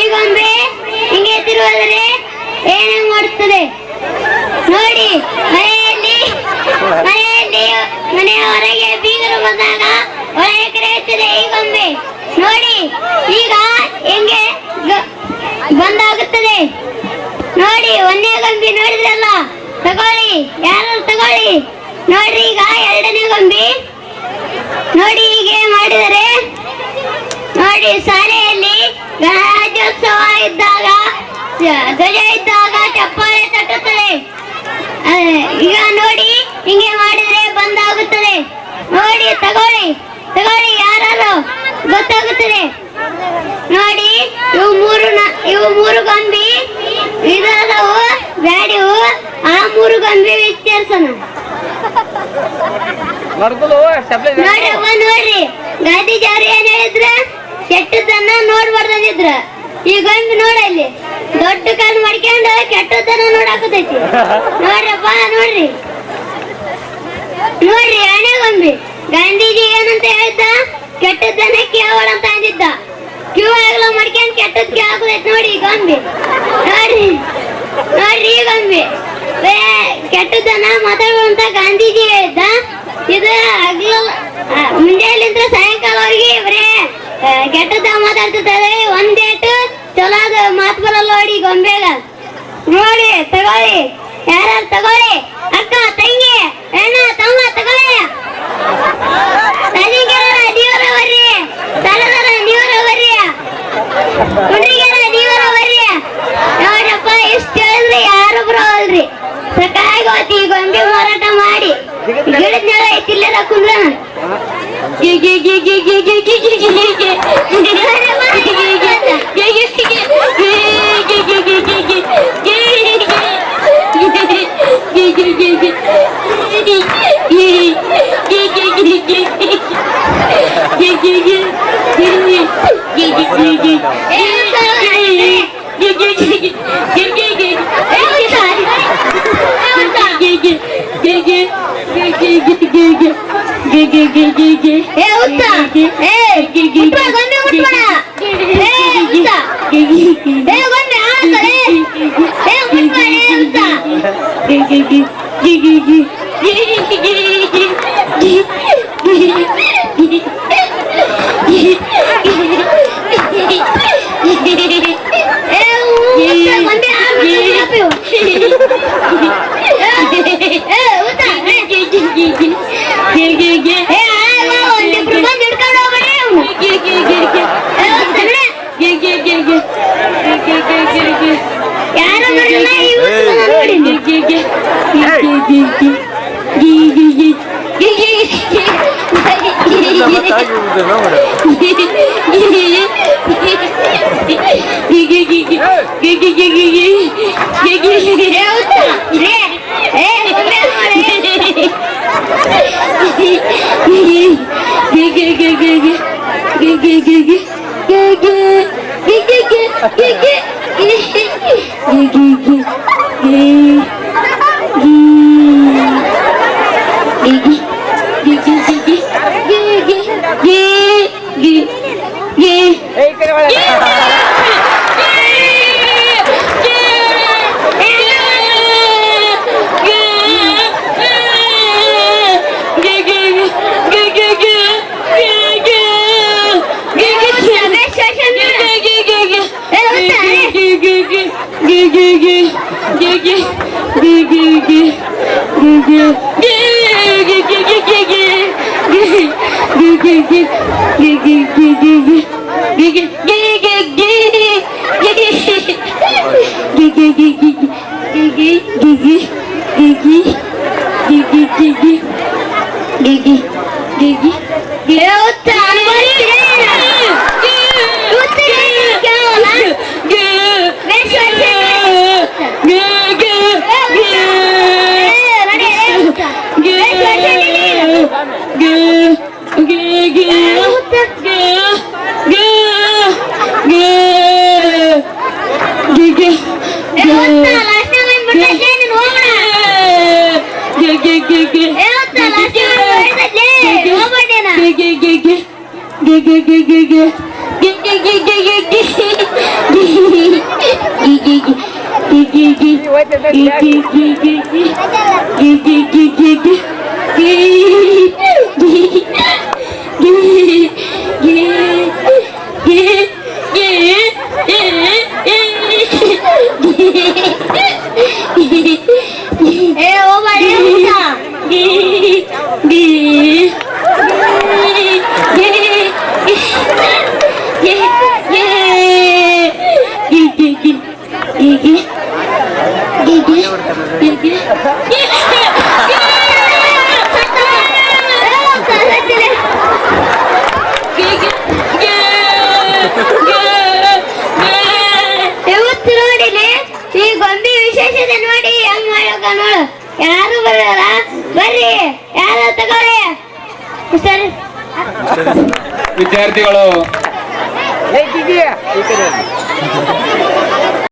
ಈಗೊಮ್ಮೆ ಹಿಂಗೆ ತಿರುವುದರೆ ಏನು ಮಾಡುತ್ತದೆ? ನೋಡಿ, ಮನೆಯಲ್ಲಿ ಮನೆಯಲ್ಲಿ ಮನೆಯ ಹೊರಗೆ ಬೀಗರು ಬಂದಾಗ ಒಳಗೆ ಕರೆಯುತ್ತದೆ ಗೊಂಬೆ ನೋಡಿ, ಈಗ ಹೆಂಗೆ ಬಂದಾಗುತ್ತದೆ? ನೋಡಿ, ಒಂದೇ ಗೊಂಬಿ ನೋಡಿದ್ರಲ್ಲ, ತಗೊಳ್ಳಿ, ಯಾರು ತಗೊಳ್ಳಿ? ನೋಡ್ರಿ, ಈಗ ಎರಡನೇ ಗೊಂಬಿ. ನೋಡಿ, ಹೀಗೆ ಮಾಡಿದರೆ, ನೋಡಿ ಶಾಲೆಯಲ್ಲಿ ಗಣರಾಜ್ಯೋತ್ಸವ ಇದ್ದಾಗ ಧ್ವ- ಧ್ವಜ ಇದ್ದಾಗ ಚಪ್ಪಾಳೆ ತಟ್ಟುತ್ತದೆ. ಈಗ ನೋಡಿ ಹಿಂಗೆ ಮಾಡಿದ್ರೆ ಬಂದಾಗುತ್ತದೆ. ನೋಡಿ ತಗೊಳ್ಳಿ ತಗೊಳ್ಳಿ ಯಾರು ಗೊತ್ತಾಗುತ್ತದೆ. ನೋಡಿ ಇವು ಮೂರು ಇವು ಮೂರು ಗೊಂಬಿ. ಇದಾದವು ಬ್ಯಾಡಿವು ಆ ಮೂರು ಗೊಂಬಿ ವ್ಯತ್ಯಾಸನ. ನೋಡಿ ನೋಡ್ರಿ ಹೇಳಿದ್ರ ನೋಡ್ಬಾರ್ದಂದಿದ್ರ ಈಗ ಹಂಗ ನೋಡ ಇಲ್ಲಿ. ದೊಡ್ಡ ಕಣ್ ಮಾಡ್ಕೊಂಡು ಕೆಟ್ಟದನ್ನ ನೋಡಾಕತೈತಿ ನೋಡ್ರಪ್ಪ, ನೋಡ್ರಿ. ನೋಡ್ರಿ ಹಣೆಗೊಂಬಿ ಗಾಂಧೀಜಿ ಏನಂತ ಹೇಳ್ದ ಕೆಟ್ಟದ್ದನ್ನ ಕೇವಲ ಅಂತ ಅಂದಿದ್ದ. ಕಿವಾಗ್ಲ ಮಾಡ್ಕೊಂಡು ಕೆಟ್ಟದ್ ಕೇಳಾಕತೈತಿ ನೋಡಿ ಗೊಂಬಿ. ನೋಡ್ರಿ. ನೋಡ್ರಿ ಗೊಂಬಿ. ಕೆಟ್ಟದನ್ನ ಮಾತಾಡುವಂತ ಗಾಂಧೀಜಿ ಹೇಳಿದ್ದ. ಇದು ಹಗ್ಲ ಮುಂಜಾನೆ ಸಾಯಂಕಾಲವರೆಗೆ ಬರೇ ಕೆಟ್ಟದ ಮಾತಾಡ್ತಿರ್ತಾರೆ ಒಂದೇಟು ಚಲೋದ ಮಾತು ಬರಲ್ಲ ನೋಡಿ ಗೊಂಬೆಗ. ನೋಡಿ, ತಗೊಳ್ಳಿ. ಯಾರು ತಗೊಳ್ಳಿ? ಅಕ್ಕ, ತಂಗಿ, ಅಣ್ಣ, ತಮ್ಮ, ತಗೊಳ್ಳಿ. ನೀವರ ప్రయత్నాలు అయితే రాకుండా Gel gel gel. ಏ, ಹುಚ್ಚ. ಏ, ಮುಟ್ಬೇಡ, ಗೊಂಬೆ ಮುಟ್ಬೇಡ. ಏ, ಹುಚ್ಚ. ಏ, ಗೊಂಬೆ ಆಡ್ತಾರೆ. ಏ, ಮುಟ್ಬೇಡ, ಏ, ಹುಚ್ಚ. gel gel. Gel gel gel. Gel gel gel. Gigi, gigi, gigi, gigi, gigi, gigi. Let's go. Gay gay gay gay gay Yeah. ಊಟ. ಇವತ್ತು ನೋಡಿಲಿ? ಈ ಗೊಂಬಿ ವಿಶೇಷತೆ ನೋಡಿ ಹೆಂಗ್ ಮಾಡೋಕ ನೋಡು. ಯಾರು ಬರಲ್ಲ? ಬರ್ರಿ. ಯಾರು ತಗೋರಿ? ಸರಿ. ವಿದ್ಯಾರ್ಥಿಗಳು.